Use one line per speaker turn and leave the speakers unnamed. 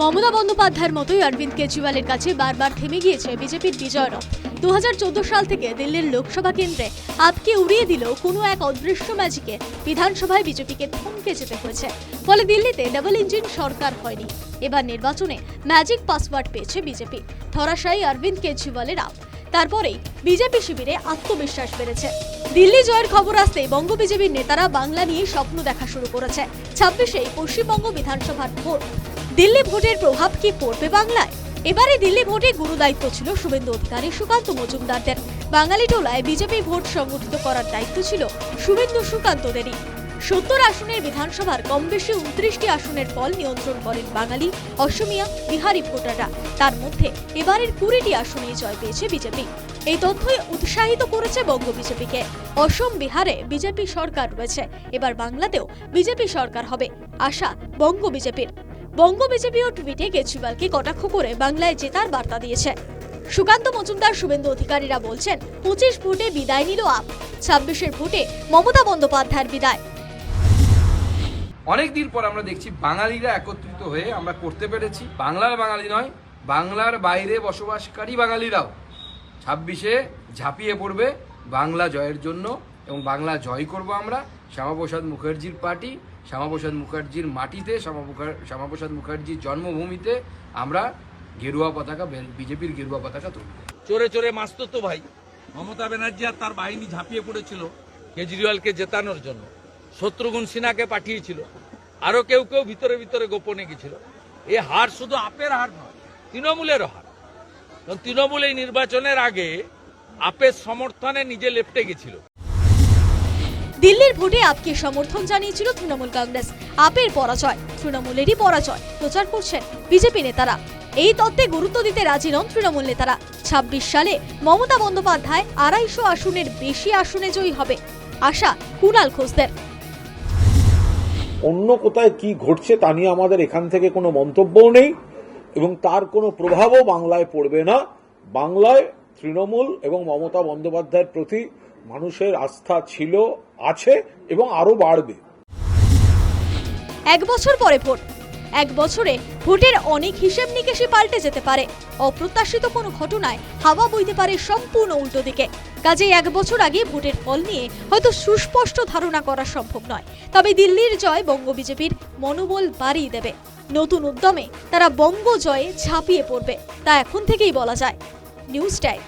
মমতা বন্দ্যোপাধ্যায়ের মতোই অরবিন্দ কেজরিওয়ালের কাছে বারবার থেমে গিয়েছে বিজেপির বিজয় রথ দু সাল থেকে দিল্লির লোকসভা কেন্দ্রে আপকে উড়িয়ে দিলেও কোনো এক অদৃশ্য ম্যাজিকে। বিধানসভায় বিজেপিকে থমকে যেতে হয়েছে। ফলে দিল্লিতে ডাবল ইঞ্জিন সরকার হয়নি। এবার নির্বাচনে ম্যাজিক পাসওয়ার্ড পেয়েছে বিজেপি। ধরাশায়ী অরবিন্দ কেজরিওয়ালের আপ। তারপরেই বিজেপি শিবিরে আত্মবিশ্বাস বেড়েছে। দিল্লি জয়ের খবর আসতেই বঙ্গ বিজেপির নেতারা বাংলা নিয়ে স্বপ্ন দেখা শুরু করেছে। ছাব্বিশেই পশ্চিমবঙ্গ বিধানসভার ভোট। দিল্লি ভোটের প্রভাব কি পড়বে বাংলায়? এবারে দিল্লি ভোটে গুরু দায়িত্ব ছিল শুভেন্দু অধিকারী, সুকান্ত মজুমদারদের। বাঙালি টোলায় বিজেপি ভোট সংগঠিত করার দায়িত্ব ছিল শুভেন্দু সুকান্তদেরই। সত্তর আসনের বিধানসভার কম বেশি উনত্রিশটি আসনের ফল নিয়ন্ত্রণ করেন বাঙালি, অসমিয়া, বিহারি ভোটাররা। তার মধ্যে এবারের কুড়িটি আসনে জয় পেয়েছে বিজেপি। এই তথ্যই উৎসাহিত করেছে বঙ্গ বিজেপিকে। অসম, বিহারে বিজেপি সরকার রয়েছে। এবার বাংলাতেও বিজেপি সরকার হবে। আশা, বঙ্গ বিজেপির। বঙ্গ বিজেপিও টুইটে কেজরিওয়ালকে কটাক্ষ করে বাংলায় জেতার বার্তা দিয়েছে। সুকান্ত মজুমদার, শুভেন্দু অধিকারীরা বলছেন, পঁচিশ ভোটে বিদায় নিল আপ, ছাব্বিশের ভোটে মমতা বন্দ্যোপাধ্যায়ের বিদায়।
অনেক দিন পর আমরা দেখছি বাঙালিরা একত্রিত হয়ে আমরা করতে পেরেছি। বাংলার বাঙালি নয়, বাংলার বাইরে বসবাসকারী বাঙালিরাও। ছাব্বিশে ঝাঁপিয়ে পড়বে বাংলা জয়ের জন্য এবং বাংলা জয় করব আমরা। শ্যামাপ্রসাদ মুখার্জির পার্টি শ্যামাপ্রসাদ মুখার্জির মাটিতে, শ্যামাপ্রসাদ শ্যামাপ্রসাদ মুখার্জির জন্মভূমিতে আমরা গেরুয়া পতাকা বিজেপির গেরুয়া পতাকা তুলব।
চোরে চোরে মাসতো তো ভাই। মমতা ব্যানার্জি আর তার বাহিনী ঝাঁপিয়ে পড়েছিল কেজরিওয়ালকে জেতানোর জন্য। শত্রুঘ্ন সিনহাকে পাঠিয়েছিল। আরও কেউ কেউ ভিতরে ভিতরে গোপনে গেছিল। এ হার শুধু আপের হার নয়, তৃণমূলেরও হার। কারণ তৃণমূল এই নির্বাচনের আগে আপের সমর্থনে নিজে লেপটে গেছিল।
দিল্লির ভোটে আপকে সমর্থন জানিয়েছিল তৃণমূল কংগ্রেস। আপের পরাজয়, তৃণমূলেরই পরাজয়, প্রচার করছেন বিজেপি নেতারা। এই তত্ত্বে গুরুত্ব দিতে রাজি নন তৃণমূল নেতারা। ছাব্বিশ সালে মমতা বন্দ্যোপাধ্যায় আড়াইশো আসনের বেশি আসনে জয়ী হবে, আশা কুণাল ঘোষদের।
অন্য কোথায় কি ঘটছে তা নিয়ে আমাদের এখান থেকে কোনো মন্তব্যও নেই এবং তার কোনো প্রভাবও বাংলায় পড়বে না। বাংলায় তৃণমূল এবং মমতা বন্দ্যোপাধ্যায়ের প্রতি মানুষের আস্থা ছিল, আছে এবং আরও বাড়বে।
এক বছর পরে ভোট। এক বছরে ভোটের অনেক হিসেব নিকেশই পাল্টে যেতে পারে। অপ্রত্যাশিত কোনো ঘটনায় হাওয়া বইতে পারে সম্পূর্ণ উল্টো দিকে। কাজেই এক বছর আগে ভোটের ফল নিয়ে হয়তো সুস্পষ্ট ধারণা করা সম্ভব নয়। তবে দিল্লির জয় বঙ্গ বিজেপির মনোবল বাড়িয়ে দেবে। নতুন উদ্যমে তারা বঙ্গ জয়ে ঝাঁপিয়ে পড়বে, তা এখন থেকেই বলা যায়। News time.